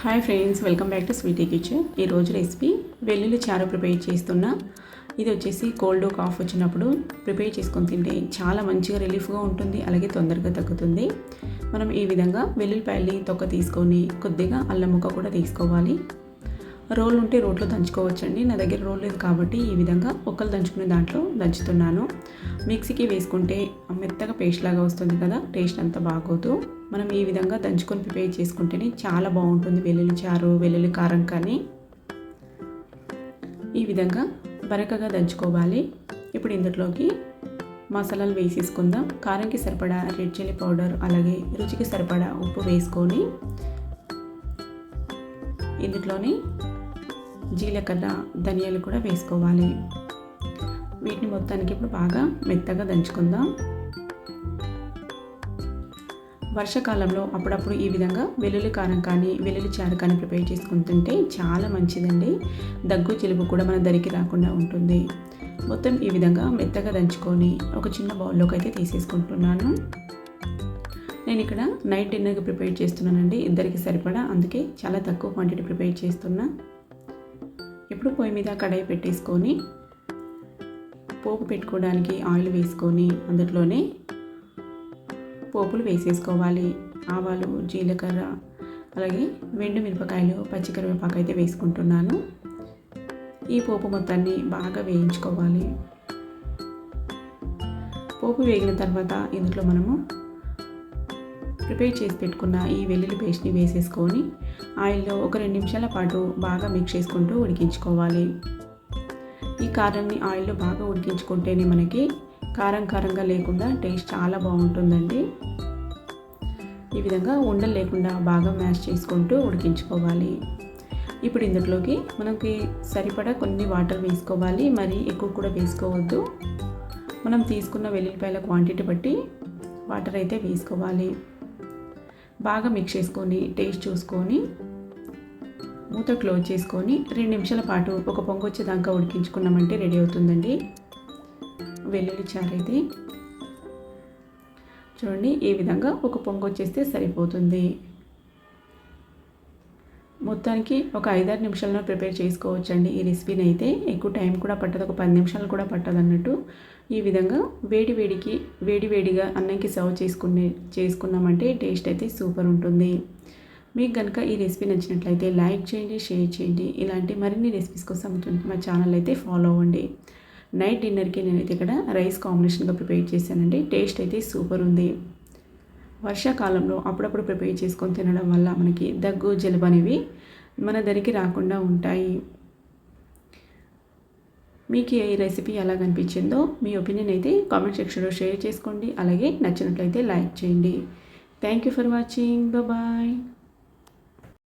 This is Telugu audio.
Hi friends welcome back to Sweety Kitchen ఈరోజు రెసిపీ వెల్లుల్లి చారు ప్రిపేర్ చేస్తున్నా. ఇది వచ్చేసి కోల్డ్ కాఫ్ వచ్చినప్పుడు ప్రిపేర్ చేసుకొని తింటే చాలా మంచిగా రిలీఫ్గా ఉంటుంది అలాగే తొందరగా తగ్గుతుంది. మనం ఈ విధంగా వెల్లుల్లిపాయల్ని తొక్క తీసుకొని కొద్దిగా అల్లం ముక్క కూడా తీసుకోవాలి. రోల్ ఉంటే రోట్లో దంచుకోవచ్చండి. నా దగ్గర రోల్ లేదు కాబట్టి ఈ విధంగా ఒక్కలు దంచుకునే దాంట్లో దంచుతున్నాను. మిక్సీకి వేసుకుంటే మెత్తగా పేస్ట్ లాగా వస్తుంది కదా టేస్ట్ అంత బాగోదు. మనం ఈ విధంగా దంచుకొని ప్రిపేర్ చేసుకుంటేనే చాలా బాగుంటుంది వెల్లుల్లి చారు వెల్లుల్లి కారం కానీ. ఈ విధంగా బరకగా దంచుకోవాలి. ఇప్పుడు ఇందులోకి మసాలాలు వేసేసుకుందాం. కారంకి సరిపడా రెడ్ చిల్లీ పౌడర్ అలాగే రుచికి సరిపడా ఉప్పు వేసుకొని ఇందులోని జీలకర్ర ధనియాలు కూడా వేసుకోవాలి. వీటిని మొత్తానికి ఇప్పుడు బాగా మెత్తగా దంచుకుందాం. వర్షాకాలంలో అప్పుడప్పుడు ఈ విధంగా వెల్లుల్లి కారం కానీ వెల్లుల్లి చారు కానీ ప్రిపేర్ చేసుకుంటుంటే తింటే చాలా మంచిదండి. దగ్గు చిలుపు కూడా మన దరికి రాకుండా ఉంటుంది. మొత్తం ఈ విధంగా మెత్తగా దంచుకొని ఒక చిన్న బౌల్లోకి అయితే తీసేసుకుంటున్నాను. నేను ఇక్కడ నైట్ డిన్నర్కి ప్రిపేర్ చేస్తున్నానండి. ఇద్దరికి సరిపడా అందుకే చాలా తక్కువ క్వాంటిటీ ప్రిపేర్ చేస్తున్నా. ఇప్పుడు పొయ్యి మీద కడాయి పెట్టేసుకొని పోపు పెట్టుకోవడానికి ఆయిల్ వేసుకొని అందులోనే పోపులు వేసేసుకోవాలి. ఆవాలు జీలకర్ర అలాగే వెండు మిరపకాయలు పచ్చికరివేపాకు అయితే వేసుకుంటున్నాను. ఈ పోపు మొత్తాన్ని బాగా వేయించుకోవాలి. పోపు వేగిన తర్వాత ఇందులో మనము ప్రిపేర్ చేసి పెట్టుకున్న ఈ వెల్లుల్లి పేస్ట్ని వేసేసుకొని ఆయిల్లో ఒక రెండు నిమిషాల పాటు బాగా మిక్స్ చేసుకుంటూ ఉడికించుకోవాలి. ఈ కారాన్ని ఆయిల్లో బాగా ఉడికించుకుంటేనే మనకి కారం కారంగా లేకుండా టేస్ట్ చాలా బాగుంటుందండి. ఈ విధంగా ఉండలు లేకుండా బాగా మ్యాష్ చేసుకుంటూ ఉడికించుకోవాలి. ఇప్పుడు ఇందులోకి మనకి సరిపడా కొన్ని వాటర్ వేసుకోవాలి. మరి ఎక్కువ కూడా వేసుకోవద్దు. మనం తీసుకున్న వెల్లుల్లిపాయల క్వాంటిటీ బట్టి వాటర్ అయితే వేసుకోవాలి. బాగా మిక్స్ చేసుకొని టేస్ట్ చూసుకొని మూత క్లోజ్ చేసుకొని రెండు నిమిషాల పాటు ఒక పొంగు వచ్చేదాకా ఉడికించుకున్నామంటే రెడీ అవుతుందండి. వెల్లుల్లి చారు ఇది. చూడండి ఈ విధంగా ఒక పొంగు వచ్చేస్తే సరిపోతుంది. మొత్తానికి ఒక ఐదారు నిమిషాల్లో ప్రిపేర్ చేసుకోవచ్చండి ఈ రెసిపీని అయితే ఎక్కువ టైం కూడా పట్టదు ఒక పది నిమిషాలు కూడా పట్టదు అన్నట్టు. ఈ విధంగా వేడి వేడికి వేడి వేడిగా అన్నంకి సర్వ్ చేసుకునే చేసుకున్నామంటే టేస్ట్ అయితే సూపర్ ఉంటుంది. మీకు కనుక ఈ రెసిపీ నచ్చినట్లయితే లైక్ చేయండి షేర్ చేయండి. ఇలాంటి మరిన్ని రెసిపీస్ కోసం మా ఛానల్ అయితే ఫాలో అవ్వండి. నైట్ డిన్నర్కి నేనైతే ఇక్కడ రైస్ కాంబినేషన్గా ప్రిపేర్ చేశానండి. టేస్ట్ అయితే సూపర్ ఉంది. వర్షాకాలంలో అప్పుడప్పుడు ప్రిపేర్ చేసుకొని తినడం వల్ల మనకి దగ్గు జలుబు అనేవి మన దరికి రాకుండా ఉంటాయి. మీకు ఈ రెసిపీ ఎలా కనిపించిందో మీ ఒపీనియన్ అయితే కామెంట్ సెక్షన్లో షేర్ చేసుకోండి. అలాగే నచ్చినట్లయితే లైక్ చేయండి. Thank you for watching bye